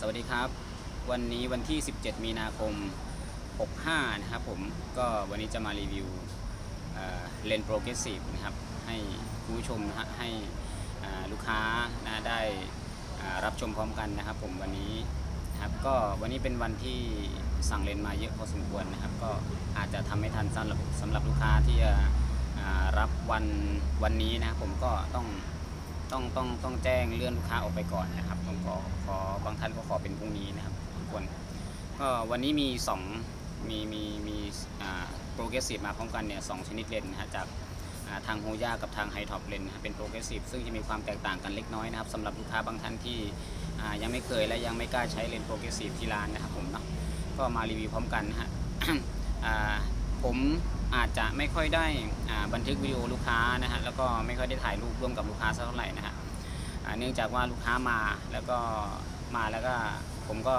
สวัสดีครับ วันนี้วันที่ 17 มีนาคม 65 นะครับผมก็วันนี้จะมารีวิวเลนโปรเกรสซีฟนะครับ ให้คุณผู้ชมนะฮะให้ลูกค้านะได้รับชมพร้อมกันนะครับ ผมวันนี้นะครับก็วันนี้เป็นวันที่สั่งเลนมาเยอะพอสมควรนะครับ ก็อาจจะทำไม่ทันสำหรับสำหรับลูกค้าที่จะรับวันวันนี้นะครับผมก็ต้องต้องต้องต้องแจ้งเลื่อนลูกค้าออกไปก่อนนะครับผมขอ ท่านก็ขอเป็นพรุ่งนี้นะครับทุกคนก็วันนี้มี2มีมีมีโปรเกรสซีฟมาพร้อมกันเนี่ยสองชนิดเลนนะฮะจากาทางโฮย่ากับทางไฮท็อปเลนนะครับเป็นโปรเกรสซีฟซึ่งจะมีความแตกต่างกันเล็กน้อยนะครับสำหรับลูกค้าบางท่านที่ยังไม่เคยและยังไม่กล้าใช้เลนโปรเกรสซีฟที่ร้านนะครับผมเนาะก็มารีวิวพร้อมกันนะฮะผมอาจจะไม่ค่อยได้บันทึกวิดีโอลูกค้านะฮะแล้วก็ไม่ค่อยได้ถ่ายรูปร่วมกับลูกค้าสักเท่าไหร่นะฮะเนื่องจากว่าลูกค้ามาแล้วก็ มาแล้วก็ผมก็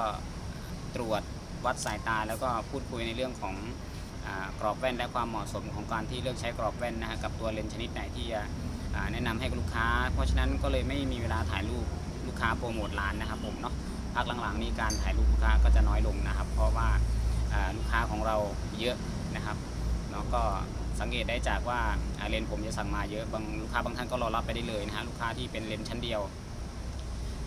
ตรวจวัดสายตา แล้วก็พูดคุยในเรื่องของอกรอบแว่นและความเหมาะสมของการที่เลือกใช้กรอบแว่นนะฮะกับตัวเลนส์ชนิดไหนที่จะแนะนำให้กับลูกค้า เพราะฉะนั้นก็เลยไม่มีเวลาถ่ายรูปลูกค้าโปรโมทร้านนะครับผมเนาะพักหลังๆนี้การถ่ายรูปลูกค้าก็จะน้อยลงนะครับ เพราะว่าลูกค้าของเราเยอะนะครับเนาะก็สังเกตได้จากว่าเลนผมจะสั่งมาเยอะบางลูกค้าบางท่านก็รอรับไปได้เลยนะฮะลูกค้าที่เป็นเลนชั้นเดียว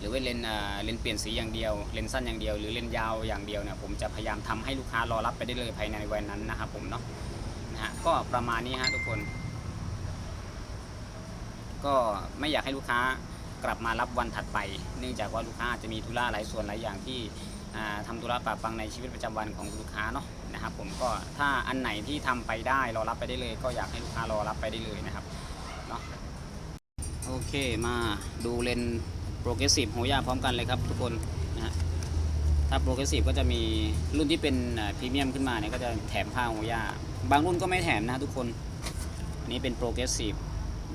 รือว่าเลนเลนเปลี่ยนสีอย่างเดียว เลนสั้นอย่างเดียว หรือเลนยาวอย่างเดียวเนี่ยผมจะพยายามทำให้ลูกค้ารอรับไปได้เลยภายในวันนั้นนะครับผมเนาะนะฮะก็ประมาณนี้ฮะทุกคน ก็ไม่อยากให้ลูกค้ากลับมารับวันถัดไป เนื่องจากว่าลูกค้าจะมีธุระหลายส่วนหลายอย่างที่อ่าทำธุระปะปังในชีวิตประจำวันของลูกค้าเนาะนะครับผมก็ถ้าอันไหนที่ทำไปได้รอรับไปได้เลย ก็อยากให้ลูกค้ารอรับไปได้เลยนะครับเนาะโอเคมาดูเลน โปรเกรสซีฟโฮย่าพร้อมกันเลยครับทุกคนนะฮะถ้าโปรเกรสซีฟก็จะมีรุ่นที่เป็นพรีเมียมขึ้นมาเนี่ยก็จะแถมผ้าโฮย่าบางรุ่นก็ไม่แถมนะทุกคนอันนี้เป็นโปรเกรสซีฟ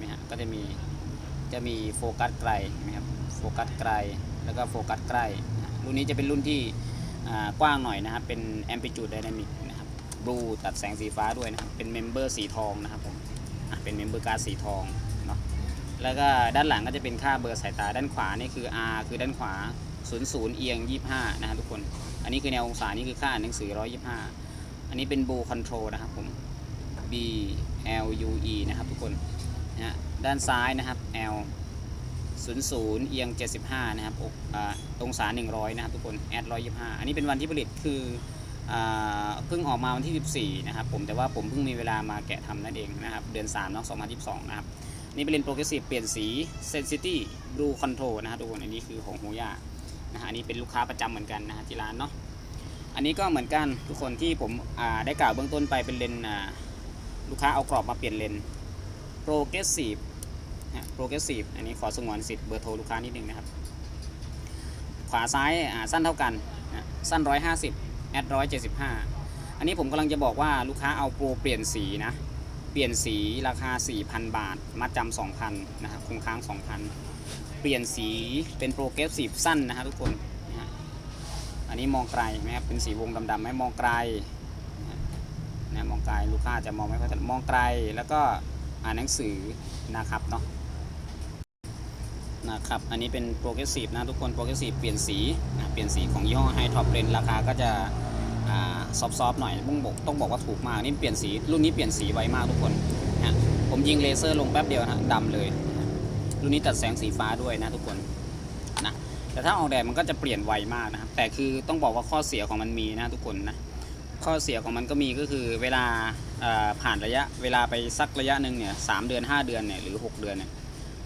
นะฮะก็จะมีจะมีโฟกัสไกลนะครับโฟกัสไกลแล้วก็โฟกัสใกล้รุ่นนี้จะเป็นรุ่นที่กว้างหน่อยนะครับเป็น Amplitude Dynamic นะครับบลูตัดแสงสีฟ้าด้วยนะครับเป็นเมมเบอร์สีทองนะครับผมอะเป็นเมมเบอร์การ์ดสีทอง แล้วก็ด้านหลังก็จะเป็นค่าเบอร์สายตาด้านขวานี่คือ R คือด้านขวา 00 เอียง 25 นะครับทุกคน อันนี้คือแนวองศานี่คือค่าหนังสือ 125 อันนี้เป็นบลูคอนโทรลนะครับผม B L U E นะครับทุกคนนะฮะด้านซ้ายนะครับ L 00 เอียง 75 นะครับอกองศา 100 นะครับทุกคนแอด125 อันนี้เป็นวันที่ผลิตคือเพิ่งออกมาวันที่ 14 นะครับผมแต่ว่าผมเพิ่งมีเวลามาแกะทำนั่นเองนะครับ เดือน3เนาะ2022 นะครับ นี่เป็นเลนส์โปรเกรสซีฟเปลี่ยนสี Sensity Blue Control นะครับทุกคนอันนี้คือของโฮย่านะฮะอันนี้เป็นลูกค้าประจำเหมือนกันนะฮะที่ร้านเนาะอันนี้ก็เหมือนกันทุกคนที่ผมอ่าได้กล่าวเบื้องต้นไปเป็นเลนส์ลูกค้าเอากรอบมาเปลี่ยนเลนส์โปรเกรสซีฟโปรเกรสซีฟอันนี้ขอสงวนสิทธิ์เบอร์โทรลูกค้านิดนึงนะครับ ขวาซ้ายอ่าสั้นเท่ากันนะสั้น 150แอด175 อันนี้ผมกำลังจะบอกว่าลูกค้าเอาโปรเปลี่ยนสีนะ ปลี่ยนสีราคา 4,000 บาท มัดจำ2,000นะครับคงค้าง 2,000 เปลี่ยนสีเป็นโปรเกรสซีฟสั้นนะครับทุกคนนะอันนี้มองไกลไหมครับเป็นสีวงดำๆไหมมองไกลนะมองไกลลูกค้าจะมองไม่ค่อยถนัดมองไกลแล้วก็อ่านหนังสือนะครับเนาะนะครับอันนี้เป็นโปรเกรสซีฟนะทุกคนโปรเกรสซีฟเปลี่ยนสีนะเปลี่ยนสีของย่ห้อไฮท็อปเลนราคาก็จะ ซอฟต์ๆหน่อยต้องบอกต้องบอกว่าถูกมากนี่เปลี่ยนสีรุ่นนี้เปลี่ยนสีไวมากทุกคนนะผมยิงเลเซอร์ลงแป๊บเดียวนะดำเลยนะรุ่นนี้ตัดแสงสีฟ้าด้วยนะทุกคนนะแต่ถ้าออกแดดมันก็จะเปลี่ยนไวมากนะครับแต่คือต้องบอกว่าข้อเสียของมันมีนะทุกคนนะข้อเสียของมันก็มีก็คือเวลาผ่านระยะเวลาไปสักระยะหนึ่งเนี่ยสามเดือน 5 เดือนเนี่ยหรือ 6 เดือนเนี่ย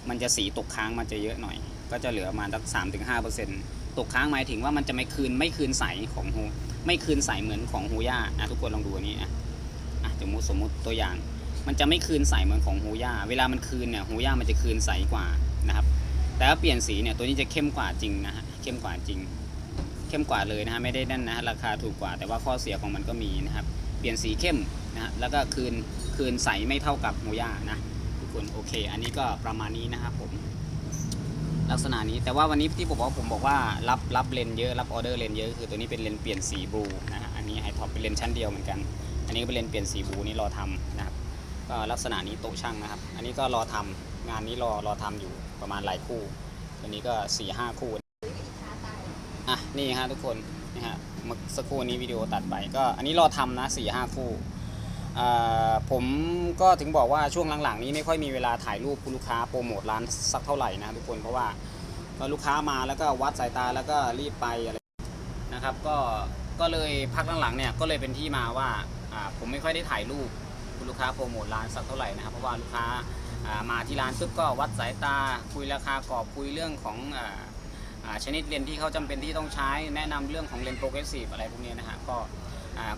มันจะสีตกค้างมันจะเยอะหน่อย ก็จะเหลือประมาณสักสามถึงห้าเปอร์เซ็นต์ตกค้างหมายถึงว่ามันจะไม่คืนไม่คืนใสของโฮ ไม่คืนใสเหมือนของฮูย่านะทุกคนลองดูอันนี้นะอะสมมติสมมติตัวอย่าง มันจะไม่คืนใสเหมือนของฮูย่าเวลามันคืนเนี่ยฮูย่ามันจะคืนใสกว่านะครับ แต่ถ้าเปลี่ยนสีเนี่ยตัวนี้จะเข้มกว่าจริงนะฮะเข้มกว่าจริง เข้มกว่าเลยนะฮะไม่ได้นั่นนะฮะราคาถูกกว่า แต่ว่าข้อเสียของมันก็มีนะครับ เปลี่ยนสีเข้มนะฮะแล้วก็คืนคืนใสไม่เท่ากับฮูย่านะทุกคนโอเค อันนี้ก็ประมาณนี้นะครับผม ลักษณะนี้แต่ว่าวันนี้ที่ผมบอกผมบอกว่ารับรับเลนเยอะรับออเดอร์เลนเยอะคือตัวนี้เป็นเลนเปลี่ยนสีบลูนะฮะอันนี้ไฮท็อปเป็นเลนชั้นเดียวเหมือนกัน อันนี้ก็เป็นเลนเปลี่ยนสีบลูนี่รอทำนะครับก็ลักษณะนี้โต๊ะช่างนะครับ อันนี้ก็รอทำงานนี้รอรอทำอยู่ประมาณหลายคู่ ตัวนี้ก็4ี่ห้าคู่อะนี่ฮะทุกคนนี่ฮะเมื่อสักครู่นี้วิดีโอตัดไปก็อันนี้รอทำนะ4ี่ห้าคู่ ผมก็ถึงบอกว่าช่วงหลังๆนี้ไม่ค่อยมีเวลาถ่ายรูปคุณลูกค้าโปรโมทร้านสักเท่าไหร่นะทุกคนเพราะว่าลูกค้ามาแล้วก็วัดสายตาแล้วก็รีบไปอะไรนะครับก็ก็เลยพักหลังๆเนี่ยก็เลยเป็นที่มาว่าผมไม่ค่อยได้ถ่ายรูปคุณลูกค้าโปรโมทร้านสักเท่าไหร่นะครับเพราะว่าลูกค้ามาที่ร้านปุ๊บก็วัดสายตาคุยราคากรอบคุยเรื่องของอชนิดเลนที่เขาจำเป็นที่ต้องใช้แนะนำเรื่องของเลนโปรเกรสซีฟอะไรพวกนี้นะฮะก็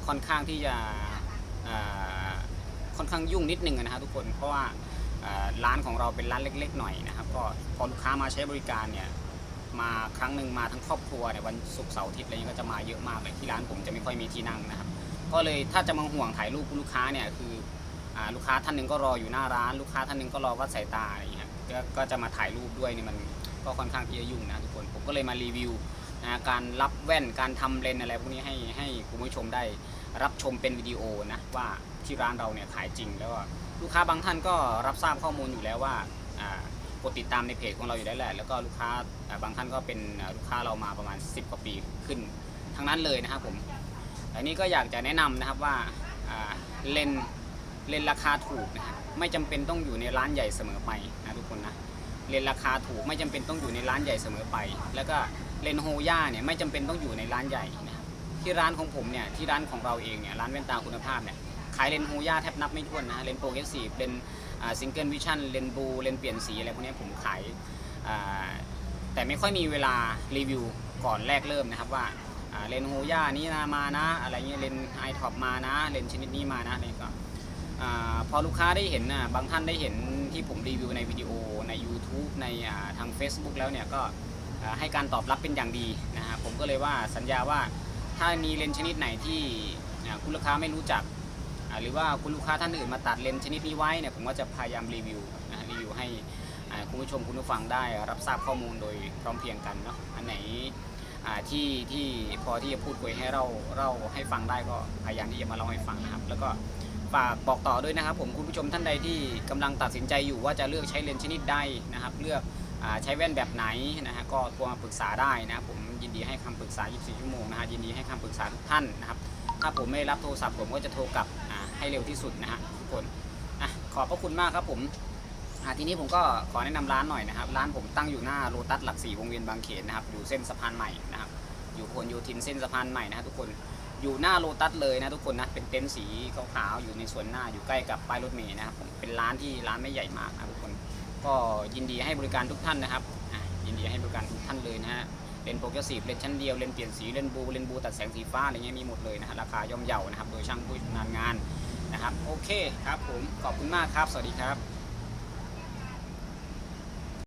ค่อนข้างที่จะ ค่อนข้างยุ่งนิดนึงนะฮะทุกคนเพราะว่าร้านของเราเป็นร้านเล็ก ๆ หน่อยนะครับก็พอลูกค้ามาใช้บริการเนี่ยมาครั้งหนึ่งมาทั้งครอบครัวเนี่ยวันศุกร์เสาร์อาทิตย์อะไรเงี้ยก็จะมาเยอะมากเลยที่ร้านผมจะไม่ค่อยมีที่นั่งนะครับ ก็เลยถ้าจะมาห่วงถ่ายรูปลูกค้าเนี่ยคืออลูกค้าท่านหนึ่งก็รออยู่หน้าร้าน ลูกค้าท่านหนึ่งก็รอวัดสายตาอะไรอย่างเงี้ยก็ก็จะมาถ่ายรูปด้วยเนี่ยมันก็ค่อนข้างที่จะยุ่งนะทุกคนผมก็เลยมารีวิวนะการรับแว่นการทำเลนอะไรพวกนี้ให้ให้คุณผู้ชมได้ รับชมเป็นวิดีโอนะว่าที่ร้านเราเนี่ยขายจริงแล้วลูกค้าบางท่านก็รับทราบข้อมูลอยู่แล้วว่ากดติดตามในเพจของเราอยู่แล้วแหละแล้วก็ลูกค้าบางท่านก็เป็นลูกค้าเรามาประมาณ 10 กว่าปีขึ้นทั้งนั้นเลยนะครับผมอันนี้ก็อยากจะแนะนำนะครับว่าเลนเลนราคาถูกนะครับไม่จำเป็นต้องอยู่ในร้านใหญ่เสมอไปนะทุกคนนะเลนราคาถูกไม่จำเป็นต้องอยู่ในร้านใหญ่เสมอไป แล้วก็เลนโฮย่าเนี่ยไม่จำเป็นต้องอยู่ในร้านใหญ่นะ ที่ร้านของผมเนี่ยที่ร้านของเราเองเนี่ยร้านแว่นตาคุณภาพเนี่ยขายเลนส์โฮย่าแทบนับไม่ถ้วนนะเลนส์โปรเกรสซีฟเลนส์ซิงเกิลวิชั่นเลนส์บูเลนส์เปลี่ยนสีอะไรพวกนี้ผมขายแต่ไม่ค่อยมีเวลารีวิวก่อนแรกเริ่มนะครับว่าเลนส์โฮย่านี้นะมานะ อะไรเงี้ยเลนส์ไอท็อปมานะเลนส์ชนิดนี้มานะอะไรก็อพอลูกค้าได้เห็นนะบางท่านได้เห็นที่ผมรีวิวในวิดีโอใน YouTube ในทาง Facebook แล้วเนี่ยก็ให้การตอบรับเป็นอย่างดีนะฮะผมก็เลยว่าสัญญาว่า ถ้ามีเลนส์ชนิดไหนที่คุณลูกค้าไม่รู้จัก หรือว่าคุณลูกค้าท่านอื่นมาตัดเลนส์ชนิดนี้ไว้เนี่ยผมก็จะพยายามรีวิวนะรีวิวให้คุณผู้ชมคุณผู้ฟังได้รับทราบข้อมูลโดยพร้อมเพียงกันเนาะอันไหนที่ที่พอที่จะพูดคุยให้เราเราให้ฟังได้ก็พยายามที่จะมาเล่าให้ฟังนะครับ แล้วก็ฝากบอกต่อด้วยนะครับผมคุณผู้ชมท่านใดที่กำลังตัดสินใจอยู่ว่าจะเลือกใช้เลนส์ชนิดใดนะครับ เลือก ใช้แว่นแบบไหนนะฮะก็โทรมาปรึกษาได้นะผมยินดีให้คำปรึกษา 24 ชั่วโมงนะฮะยินดีให้คำปรึกษาทุกท่านนะครับ ถ้าผมไม่รับโทรศัพท์ผมก็จะโทรกลับให้เร็วที่สุดนะฮะทุกคนอะขอบพระคุณมากครับผมทีนี้ผมก็ขอแนะนำร้านหน่อยนะครับ ร้านผมตั้งอยู่หน้าโลตัสหลักสี่วงเวียนบางเขนนะครับ อยู่เส้นสะพานใหม่นะครับ อยู่พหลโยธินเส้นสะพานใหม่นะฮะทุกคน อยู่หน้าโลตัสเลยนะทุกคนนะ เป็นเต็นท์สีขาวๆอยู่ในส่วนหน้าอยู่ใกล้กับป้ายรถเมล์นะครับผมเป็นร้านที่ร้านไม่ใหญ่มากนะทุกค ก็ยินดีให้บริการทุกท่านนะครับยินดีให้บริการทุกท่านเลยนะฮะเลนโปรเกรสซีฟเลนชั้นเดียวเลนเปลี่ยนสีเลนบูเลนบูตัดแสงสีฟ้าอะไรเงี้ยมีหมดเลยนะฮะราคาย่อมเยานะครับ โดยช่างผู้ชำนาญงานนะครับโอเคครับผมขอบคุณมากครับ สวัสดีครับ